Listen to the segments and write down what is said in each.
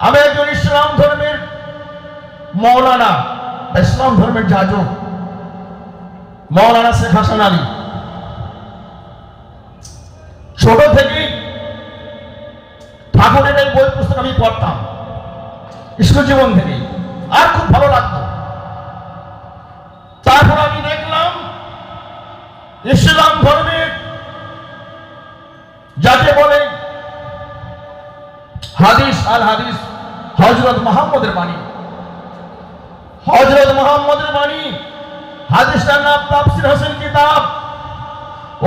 আমি একজন ইসলাম ধর্মের মৌলানা, ইসলাম ধর্মের যাজক, মৌলানা শেখ হাসান আলী। ছোট থেকেই ঠাকুরের এই বই পুস্তক আমি পড়তাম, স্কুল জীবন থেকে আর খুব ভালো লাগতো। হাদিস, আল হাদিস হজরত মোহাম্মদের বাণী। হজরত মোহাম্মদের বাণী, হাদিসটার নাম তাফসির হোসেন কিতাব।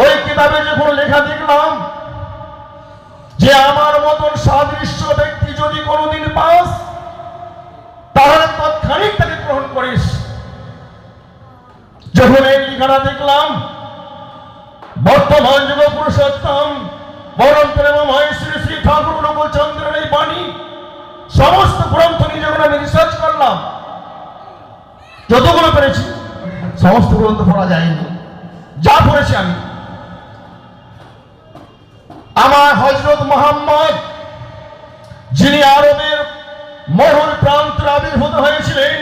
ওই কিতাবে যখন লেখা দেখলাম যে আমার মতন সাদৃশ্য ব্যক্তি যদি কোনোদিন পাস, তাহলে তৎক্ষণিক তাকে গ্রহণ করিস। যখন এই লেখাটা দেখলাম, বর্তমান যুগ পুরুষোত্তম পরম প্রেমময় শ্রী ঠাকুর চন্দ্রের এই বাণী, সমস্ত গ্রন্থ নিয়ে যখন আমি রিসার্চ করলাম, যতগুলো পেরেছি, সমস্ত গ্রন্থ পড়া যায়নি। যা পড়েছি আমি। আমার হজরত মোহাম্মদ, যিনি আরবের মরুর প্রান্তে আবির্ভূত হয়েছিলেন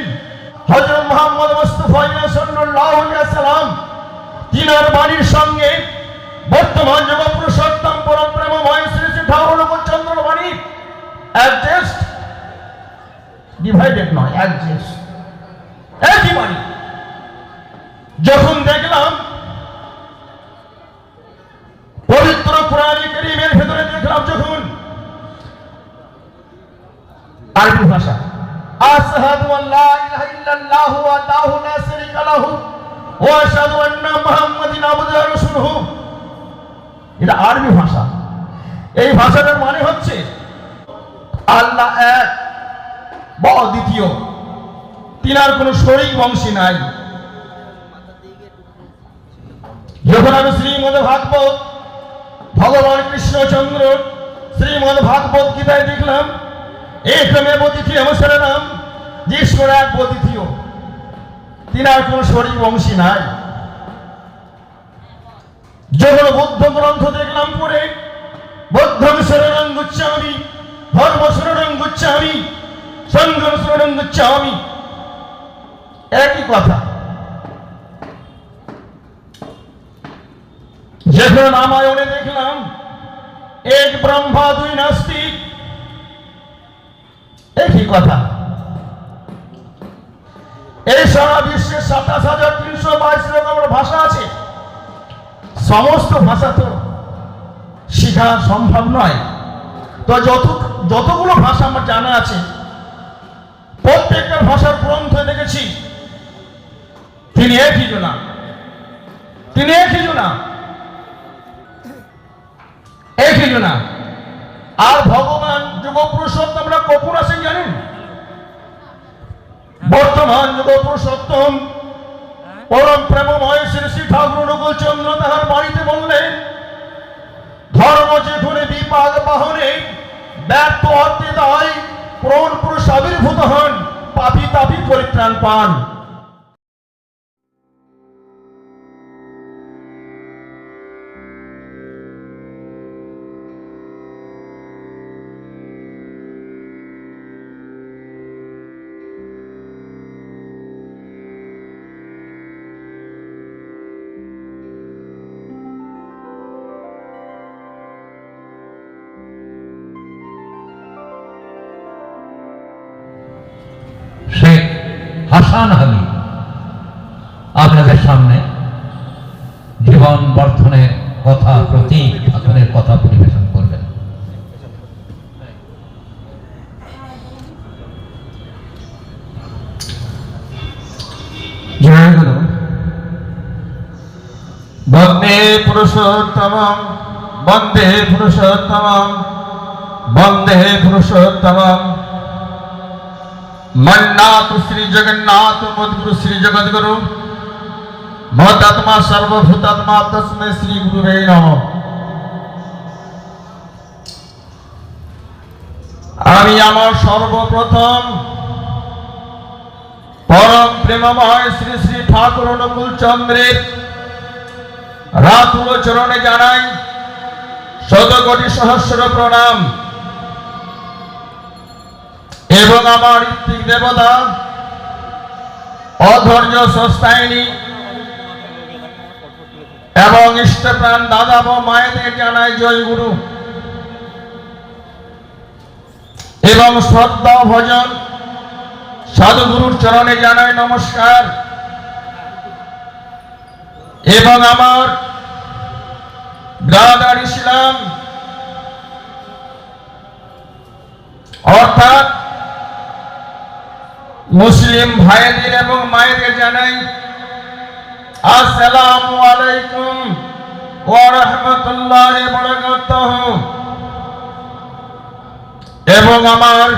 আল্লাহ এক বা দ্বিতীয়। তিনার কোনো শরীর বংশী নাই। যখন আমি শ্রীমদ ভাগবত, ভগবান কৃষ্ণচন্দ্র শ্রীমদ ভাগবত গীতায় দেখলাম একমে দ্বিতীয় অবসরের নাম যে ঈশ্বর এক দ্বিতীয় তিনার কোনো শরীর বংশী নাই। যখন বৌদ্ধ গ্রন্থ দেখলাম পড়ে বৌদ্ধম শরণং শরণং গুচ্ছামি সংঘম শরণং গুচ্ছামি। একই কথা। যখন রামায়ণে দেখলাম, এক ব্রহ্মা, দুই নাস্তিক। একই কথা। এই সারা বিশ্বের সাতাশ হাজার তিনশো বাইশ রকমের ভাষা আছে। সমস্ত ভাষা তো শেখা সম্ভব নয়। তো যত যতগুলো ভাষা আমার জানা আছে, প্রত্যেকটা ভাষার গ্রন্থে দেখেছি। তিনি একই জনা তিনি একই জনা একই জনা আর ভগবান যুগ পুরুষোত্তমরা কখন আসেন জানেন? বর্তমান যুগ পুরুষোত্তম পরম প্রেমময় শ্রী শ্রী ঠাকুর চন্দ্র তাহার বাড়িতে বললেন, ধর্ম যেখানে বিপাক বাহনে ব্যর্থ হতে দায় প্রণ পুরুষ আবির্ভূত হন পাপি তাপি পরিত্রাণ পান। হাসান আলী আপনাদের সামনে জীবন বর্ধনের কথা, প্রতীক ঠাকুরের কথা পরিবেশন করবেন। বন্দে পুরুষোত্তম বন্দে পুরুষোত্তম বন্দে পুরুষোত্তম। মন্নাথ শ্রী জগন্নাথ মদগুরু শ্রী জগদ্গুরু মহতাত্মা সর্বভূতাত্মা তস্মৈ শ্রী গুরুবে নমঃ আমি আমার সর্বপ্রথম পরম প্রেমময় শ্রী শ্রী ঠাকুর অনুকূল চন্দ্রের রাতুল চরণে জানাই শত কোটি সহস্র প্রণাম। এবং আমার ঋত্বিক দেবতা। অধৈর্য সস্তায়নী এবং ইষ্টপ্রাণ দাদা ও মায়েদের জানাই জয় গুরু। এবং শ্রদ্ধা ভজন সাধুগুরুর চরণে জানাই নমস্কার। এবং আমার ব্রাদার ইসলাম অর্থাৎ মুসলিম ভাইদের এবং মায়েদের জানাই, আসসালামু আলাইকুম ওয়া রাহমাতুল্লাহি ওয়া বারাকাতুহু। এবং আমার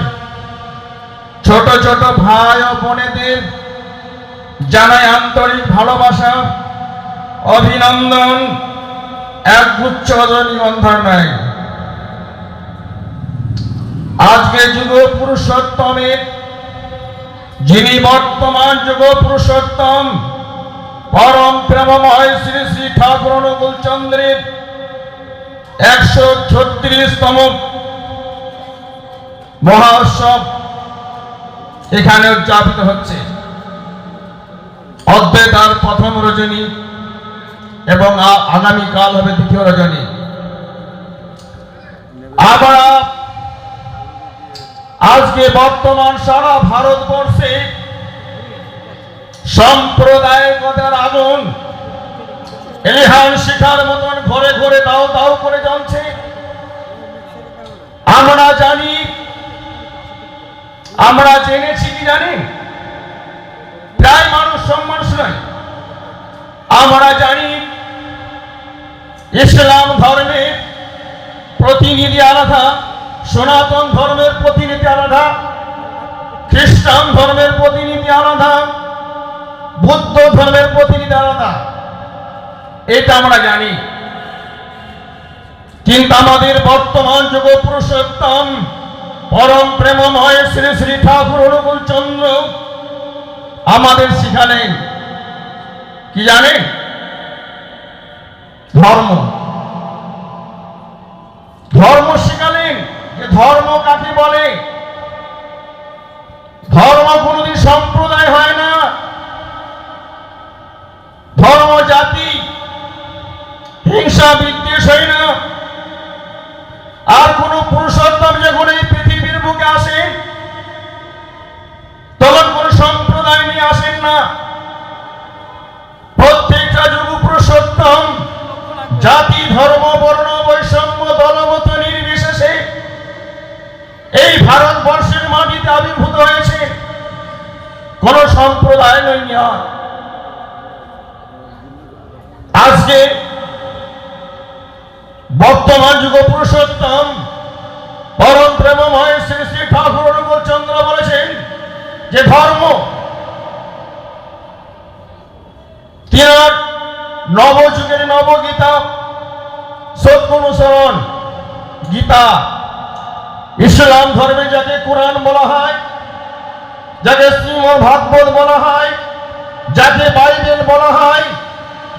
ছোট ছোট ভাই ও বোনেদের জানাই আন্তরিক ভালোবাসা, অভিনন্দন এক গুচ্ছ নাই। আজকে যুগ পুরুষোত্তমের যিনি বর্তমান যুগ পুরুষোত্তম পরম প্রেমময় শ্রী শ্রী ঠাকুর অনুকূল চন্দ্রের একশো ছত্রিশতম মহা উৎসব এখানে উদযাপিত হচ্ছে। অদ্বৈত আর প্রথম রজনী এবং আগামীকাল হবে দ্বিতীয় রজনী। আমরা আজকে বর্তমান সারা ভারতবর্ষে সাম্প্রদায়িকতার আগুন এলিহান শিখার মতন ঘরে ঘরে দাও দাও করে জ্বলছে। আমরা জানি, আমরা জেনেছি কি জানি? প্রায় মানুষ সম্মান নয়। আমরা জানি, ইসলাম ধর্মের প্রতিনিধি আলাদা, সনাতন ধর্মের প্রতিনিধি আলাদা, খ্রিস্টান ধর্মের প্রতিনিধি আলাদা, বুদ্ধ ধর্মের প্রতিনিধি আলাদা। এটা আমরা জানি। কিন্তু আমাদের বর্তমান যুগ পুরুষোত্তম পরম প্রেমময় শ্রী শ্রী ঠাকুর অনুকূল চন্দ্র আমাদের শিখালেন কি জানেন ধর্ম। ধর্ম শিখালেন। ধর্ম কাকে বলে? ধর্ম আজকে বর্তমান যুগ পুরুষোত্তম পরম প্রেমময় শ্রী শ্রী ঠাকুর অনুকূল চন্দ্র বলেছেন যে ধর্ম তিনার নবযুগের নবগীতা অনুসরণ গীতা, ইসলাম ধর্মে যাকে কোরআন বলা হয়, যাকে শ্রীমদ ভাগবত বলা হয়, যাকে বাইবেল বলা হয়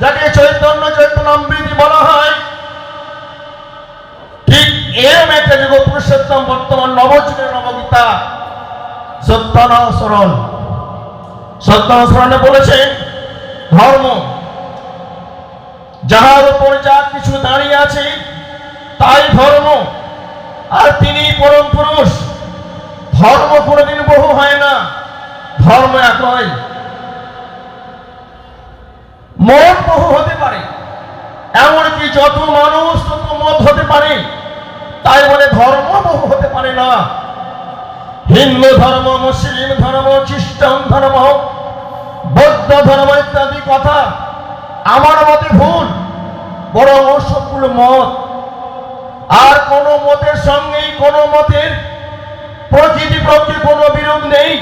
যাকে চৈতন্য চৈতন্যামৃতি বলা হয়, ঠিক এরম একটা যুগ পুরুষোত্তম বর্তমান নবযুগের নবগীতা সত্যানুসরণ সত্যানুসরণে বলেছেন ধর্ম, যাহার উপর যা কিছু দাঁড়িয়ে আছে, তাই ধর্ম। আর তিনি পরম পুরুষ, ধর্ম কোনোদিন বহু হয় না, ধর্ম এক একই মত বহু হতে পারে। এমনকি যত মানুষ তত মত হতে পারে। তাই বলে ধর্ম বহু হতে পারে না। হিন্দু ধর্ম, মুসলিম ধর্ম, খ্রিস্টান ধর্ম, বৌদ্ধ ধর্ম ইত্যাদি কথা আমার মতে ভুল ও সবগুলো মত। আর কোন মতের সঙ্গেই কোন মতের প্রকৃতি প্রকৃতি কোনো বিরোধ নেই।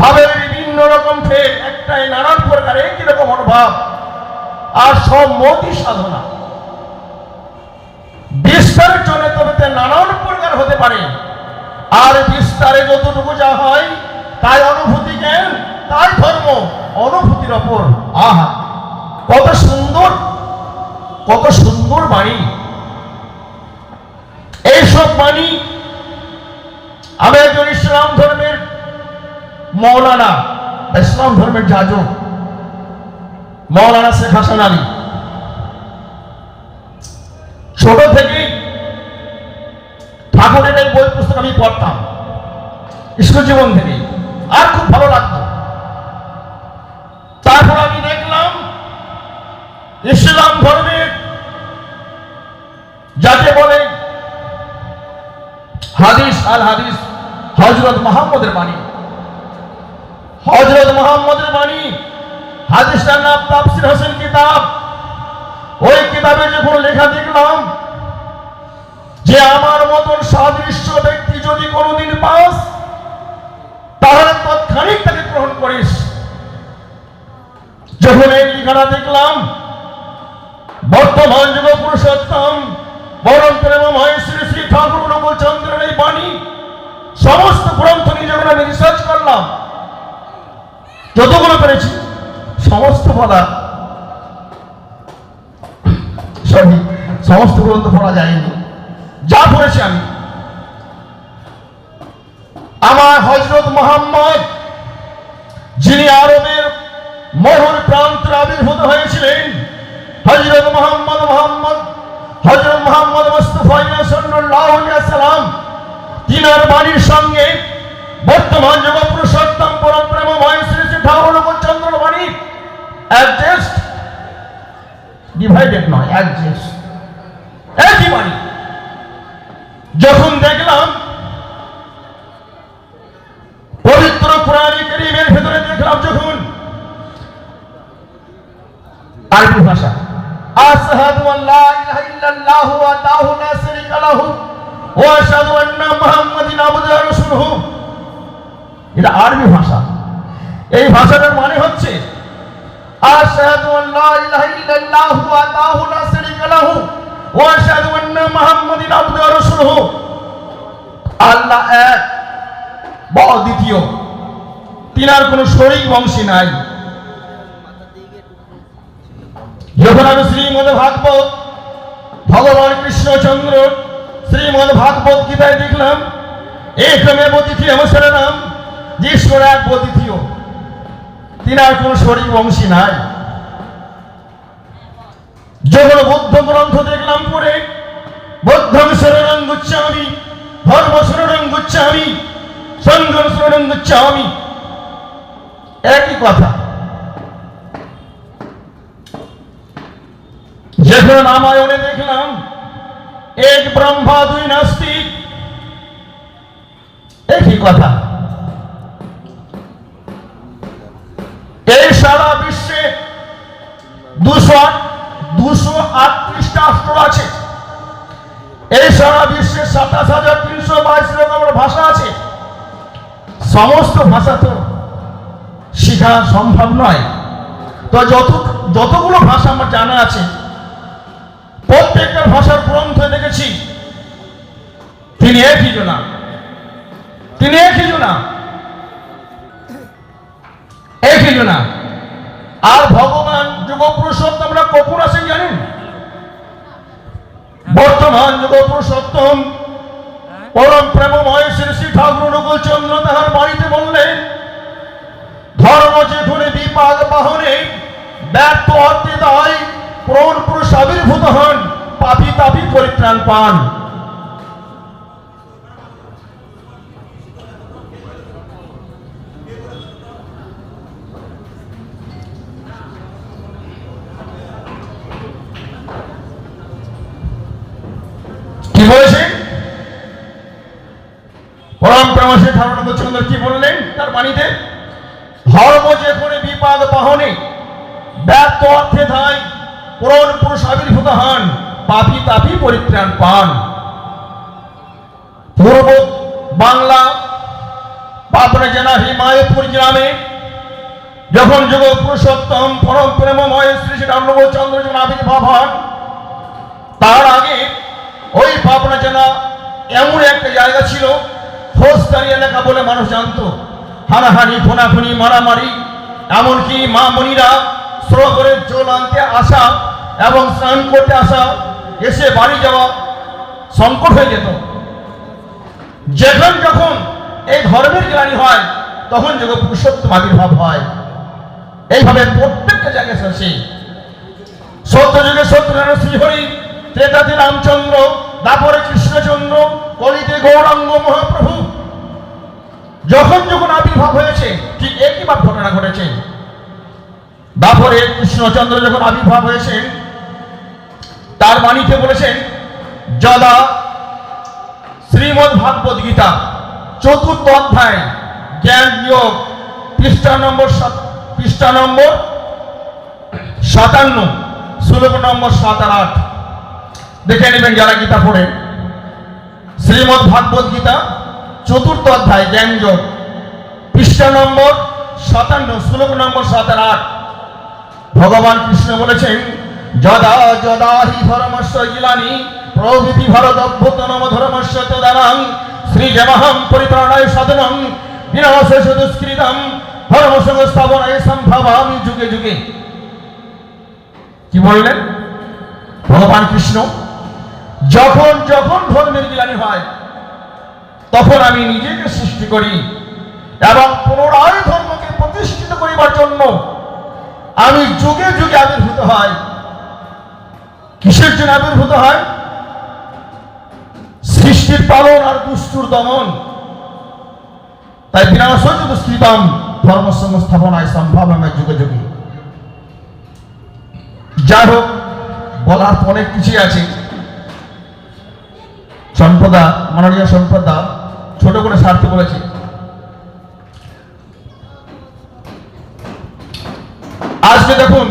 ভাবের বিভিন্ন রকম ফের একটাই নানান প্রকার একই রকম অনুভব। আর সব মতই সাধনা। বিস্তারের জন্য তবে নানান প্রকার হতে পারে। আর বিস্তারে যতটুকু যা হয়, তাই অনুভূতি জ্ঞান তাই ধর্ম অনুভূতির ওপর। আহা, কত সুন্দর কত সুন্দর বাণী। এইসব বাণী আমি একজন ইসলাম ধর্মের মৌলানা ইসলাম ধর্মের যাজক। মৌলানা শেখ হাসান আলী। ছোট থেকে ঠাকুরের এই বই পুস্তক আমি পড়তাম। স্কুল জীবন থেকেই। আর খুব ভালো লাগতো। তারপর আমি দেখলাম, ইসলাম ধর্মের যাকে বলে হাদিস আল হাদিস হজরত মোহাম্মদের বাণী। হজরত মোহাম্মদের বাণী, হাদিসটার নাম তাফসির হোসেন কিতাব। ওই কিতাবে যখন লেখা দেখলাম যে আমার মতন সাদৃশ্য ব্যক্তি যদি কোনোদিন পাস, তাহলে তৎক্ষণিক তাকে গ্রহণ করিস। যখন এই লেখাটা দেখলাম, বর্তমান যুগ পুরুষোত্তম, বরং প্রেমময় শ্রী শ্রী ঠাকুর নবচন্দ্রের এই বাণী, সমস্ত গ্রন্থ নিয়ে যখন আমি রিসার্চ করলাম। যতগুলো পেরেছি, সমস্ত বলা সরি, সমস্ত গ্রন্থ পড়া যায়নি। যা পড়েছি আমি। আমার হজরত মোহাম্মদ, যিনি আরবের মহুর প্রান্তে আবির্ভূত হয়েছিলেন, হজরত মোহাম্মদ মোহাম্মদ, হজরত মোহাম্মদ মুস্তফা সাল্লাল্লাহু আলাইহি সাল্লাম তিনার বাণীর সঙ্গে বর্তমান যুগ ডিভাইডেড একই বাণী যখন দেখলাম, পবিত্র কোরআনী করিমের ভেতরে দেখলাম যখন আরবি ভাষা, আশহাদু আল্লা ইলাহা ইল্লাল্লাহু ওয়াহদাহু লা শারীকা লাহু ওয়া আশহাদু আন্না মুহাম্মাদিন আবদুহু ওয়া রাসূলুহু। এটা আরবি ভাষা। এই ভাষাটার মানে হচ্ছে, আশহাদু আল্লা ইলাহা ইল্লাল্লাহু লাহু আন্না মুহাম্মাদিন আবদুহু ওয়া রাসূলুহু আল্লাহ এক। বা দ্বিতীয়। তিনার কোনো শরীর বংশী নাই। যখন আমি শ্রীমদ ভাগবত, ভগবান কৃষ্ণচন্দ্র শ্রীমদ ভাগবত গীতায় দেখলাম একমে দ্বিতীয় অবসরের নাম যে ঈশ্বর এক দ্বিতীয় তিনার কোনো শরীর বংশী নাই। যখন বৌদ্ধ গ্রন্থ দেখলাম পরে বৌদ্ধম শরণং গুচ্ছামি ধর্ম শরণং গুচ্ছামি সংঘম শরণং গুচ্ছামি একই কথা। যখন রামায়ণে দেখলাম, এক ব্রহ্মা, দুই নাস্তিক। একই কথা। এই সারা বিশ্বে দুশো দুশো আটত্রিশটা অস্ত্র আছে। এই সারা বিশ্বে সাতাশ হাজার তিনশো বাইশ রকমের ভাষা আছে। সমস্ত ভাষা তো শেখা সম্ভব নয়। তো যত যতগুলো ভাষা আমার জানা আছে, প্রত্যেকটা ভাষার গ্রন্থে দেখেছি। তিনি একই জনা তিনি একই জনা একই জনা আর ভগবান যুগ বর্তমান যুগ পুরুষোত্তম। পরম প্রেমময় শ্রী শ্রী ঠাকুর অনুকূল চন্দ্র তাহার বাড়িতে বললেন, ধর্ম যে ধরে বিপাক বাহনে ব্যর্থ অর্থে দায় প্রণ পুরুষ আবির্ভূত হন, পাপি তাপি পরিত্রাণ পান। পুরন পুরুষ আবির্ভূত হন, পাপি তাপি পরিত্রাণ পান। পূর্ব বাংলা পাপনা জেলা হিমায়তপুর গ্রামে যখন যুগ পুরুষোত্তম পরম প্রেমময় শ্রী শ্রী রামচন্দ্র যখন আবির্ভাব হন, তার আগে ওই পাবনা জেলা এমন একটা জায়গা ছিল, ফৌজদারি এলাকা বলে মানুষ জানতো। হানাহানি ফোনাফুনি মারামারি, এমনকি মা মনিরা সরোবরের জল আনতে আসা এবং স্নান করতে আসা, এসে বাড়ি যাওয়া সংকট হয়ে যেত। যেখান যখন এই ধর্মের গ্লানি হয়, তখন যখন পুরুষোত্তম আবির্ভাব হয়। এইভাবে প্রত্যেকটা জায়গায় শেষে সত্য যুগে সত্যনারায়ণ শ্রীহরি ত্রেতাতে রামচন্দ্র তারপরে কৃষ্ণচন্দ্র, কলিতে গৌরাঙ্গ মহাপ্রভু, যখন যখন আবির্ভাব হয়েছে, ঠিক একই বার ঘটনা ঘটেছে। দাপরে কৃষ্ণচন্দ্র যখন আবির্ভাব হয়েছেন, তার বাণীতে বলেছেন যদা শ্রীমদ ভাগবত গীতা চতুর্থ অধ্যায়, জ্ঞান যোগ পৃষ্ঠা নম্বর পৃষ্ঠা নম্বর সাতান্ন শ্লোক নম্বর সাত আর আট। দেখে নেবেন যারা গীতা পড়েন। শ্রীমদ ভাগবত গীতা চতুর্থ অধ্যায়, জ্ঞান যোগ পৃষ্ঠা নম্বর সাতান্ন শ্লোক নম্বর সাত আর আট। ভগবান কৃষ্ণ বলেছেন, যদা যদা হি ধর্মস্য গিলানি প্রভৃতি ভারত অভ্যুতনম ধর্মস্য তদানাং শ্রী জমহম পরিত্রাণায় সাধনং, বিনাশেষ দুষ্কৃতম, ধর্ম সংস্থাপনায় সম্ভবামি যুগে যুগে। কি বললেন? ভগবান কৃষ্ণ, যখন যখন ধর্মের গিলানি হয়, তখন আমি নিজেকে সৃষ্টি করি এবং পুনরায় ধর্মকে প্রতিষ্ঠিত করিবার জন্য আমি যুগে যুগে আবির্ভূত হয়। কিসের জন্য আবির্ভূত হয়? সৃষ্টির পালন আর দুষ্টুর দমন। তাই বিনাশ দুষ্কৃতম ধর্ম সংস্থাপনায় সম্ভব আমার যুগে যুগে। যাই হোক, বলার অনেক কিছুই আছে। সম্পদা মাননীয় সম্পদা ছোট করে স্বার্থ বলেছে। আজকে দেখুন,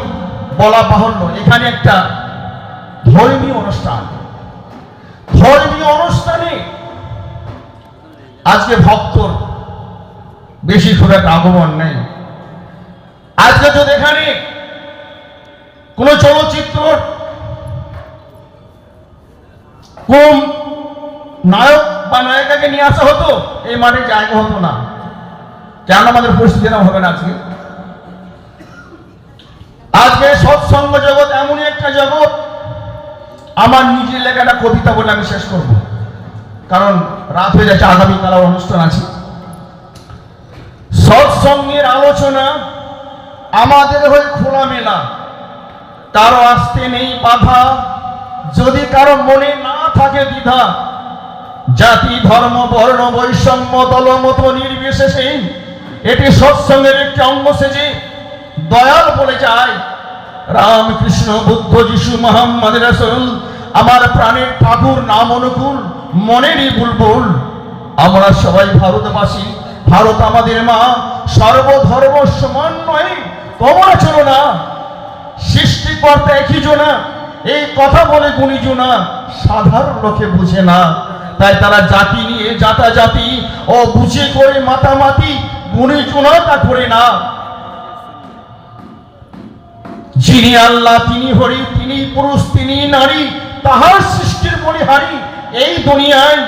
বলা বাহন্য এখানে একটা ধর্মীয় অনুষ্ঠান। ধর্মীয় অনুষ্ঠানে আজকে ভক্তর বেশি খুব একটা আগমন নেই। আজকে যদি এখানে কোন চলচ্চিত্র, কোন নায়ক বা নায়িকাকে নিয়ে আসা হতো এই মাঠে জায়গা হতো না। কেন আমাদের পরিস্থিতি হবে না আজকে? আজকে সৎসঙ্গ জগৎ, এমনই একটা জগৎ। আমার নিজের লেখাটা কবিতা বলে আমি শেষ করব। কারণ রাত হয়ে যাচ্ছে, আগামীকাল অনুষ্ঠান আছে। সৎসঙ্গের আলোচনা আমাদের হয়ে খোলামেলা। কারও আসতে নেই বাধা। যদি কারও মনে না থাকে দ্বিধা, জাতি, ধর্ম, বর্ণ, বৈষম্য, দলমত, নির্বিশেষে এটি সৎসঙ্গের একটি অঙ্গ সেজে দয়াল বলে যায়। রাম কৃষ্ণ বুদ্ধ যিশু মোহাম্মদ রাসূল, আমার প্রাণের ঠাকুর নাম অনুকূল মনেরই বুলবুল। আমরা সবাই ভারতবাসী, ভারত আমাদের মা, সর্বধর্ম সমন্বয়ে তোমরা চলো না সৃষ্টিকর্তা একই জনা এই কথা বলে গুণীজনা সাধারণ লোকে বুঝে না। তাই তারা জাতি নিয়ে, জাতা জাতি, ও বুঝে করে মাতামাতি গুণীজনা তা করে না। যিনি আল্লাহ, তিনি হরি, তিনি পুরুষ, তিনি নারী, তাহার সৃষ্টির বলিহারি এই দুনিয়ায়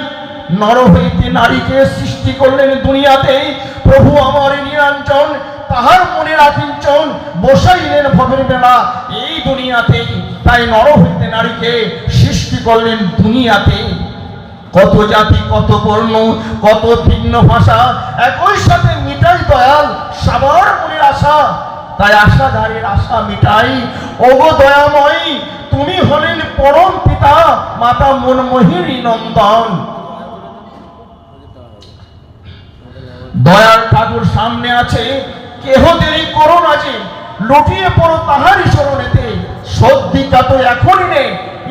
নর হইতে নারীকে সৃষ্টি করলেন দুনিয়াতে প্রভু আমার নিরঞ্জন, তাহার মনে রাখিঞ্চন বসাইলেন ভবের বেলা। এই দুনিয়াতে তাই নর হইতে নারীকে সৃষ্টি করলেন দুনিয়াতে কত জাতি, কত বর্ণ, কত ভিন্ন ভাষা, একই সাথে মিটাই দয়াল, সবার মনের আশা। তাই আশাধারীর আশা মিটাই। ওগো দয়াময়ী, তুমি হলেন পরম পিতা, মাতা মনমোহিনী নন্দন। দয়াল ঠাকুর সামনে আছে, কেহ দেরি করো না যে, লুটিয়ে পড়ো তাহারই চরণেতে। সদ্যিকা তো এখনই নে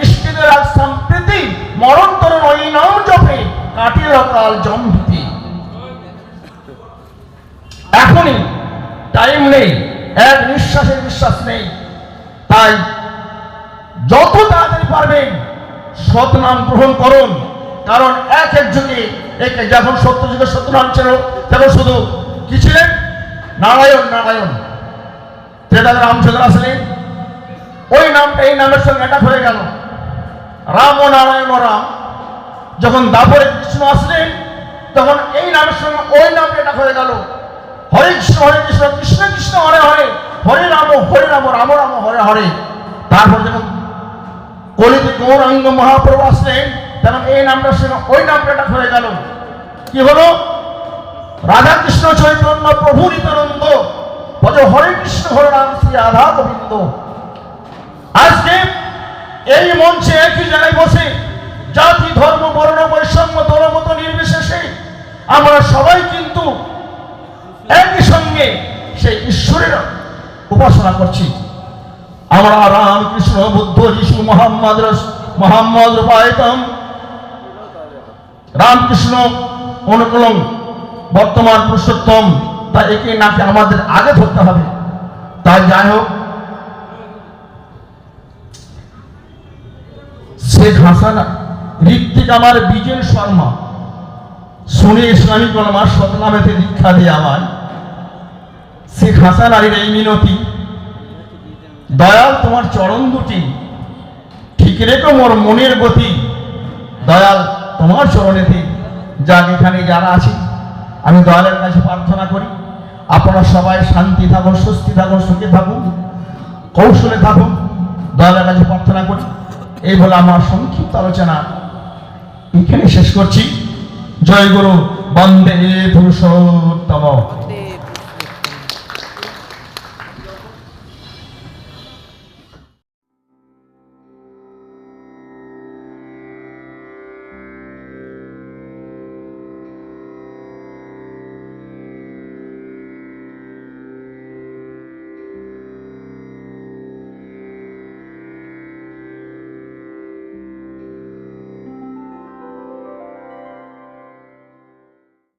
ইষ্টিদের আজ সম্প্রীতি মরণতর ওই নাম জপে কাটিয়ে কাল জম্ভিতি। এখনই টাইম নেই। এক নিঃশ্বাসের বিশ্বাস নেই। তাই যত তাড়াতাড়ি পারবেন সৎ নাম গ্রহণ করুন। কারণ এক এক যুগে, এক যখন সত্য যুগে সত্যনাম ছিল, তখন শুধু কি ছিলেন? নারায়ণ নারায়ণ। যেটা রামচন্দ্র আসলেন। ওই নামটা, এই নামের সঙ্গে এটা হয়ে গেল। রাম ও নারায়ণ রাম। যখন দাপরে কৃষ্ণ আসলেন, তখন এই নামের সঙ্গে ওই নামটা এটা হয়ে গেল। হরে কৃষ্ণ হরে কৃষ্ণ কৃষ্ণ কৃষ্ণ, হরে হরে। হরে রাম হরে রাম রাম রাম, হরে হরে। তারপর যখন কলিতে গৌরাঙ্গ মহাপ্রভু আসলেন তখন এই নামটার সঙ্গে ওই নামটা হয়ে গেল। কি হলো? রাধা কৃষ্ণ চৈতন্য প্রভু নিত্যানন্দ ভজ হরে কৃষ্ণ, হরে রাম, শ্রী রাধা গোবিন্দ। আজকে এই মঞ্চে একই জায়গায় বসে জাতি, ধর্ম, বর্ণ, বৈষম্য, দলমত, নির্বিশেষে আমরা সবাই কিন্তু একই সঙ্গে সেই ঈশ্বরের উপাসনা করছি। আমরা রাম কৃষ্ণ বুদ্ধ, যিশু, মোহাম্মদ মোহাম্মদ রূপায়তম। রামকৃষ্ণ অনুকূলম বর্তমান পুরুষোত্তম তা একে নাকি আমাদের আগে ধরতে হবে। তাই যাই হোক, শেখ হাসানা, ঋত্বিক আমার বিজয় শর্মা, শুনে ইসলামী কলমার সতনামেতে দীক্ষা দিয়ে আমায় শেখ হাসান আলীর এই মিনতি। দয়াল, তোমার চরণ দুটি। ঠিক রেখো মোর মনের গতি। দয়াল, তোমার চরণেতে যাক, এখানে যারা আছি, আমি দয়ালের কাছে প্রার্থনা করি, আপনারা সবাই শান্তি থাকুন, স্বস্তি থাকুন, সুখে থাকুন, কৌশলে থাকুন। দয়ালের কাছে প্রার্থনা করি। এই বলে আমার সংক্ষিপ্ত আলোচনা। এখানে শেষ করছি। জয় গুরু বন্দে পুরুষোত্তম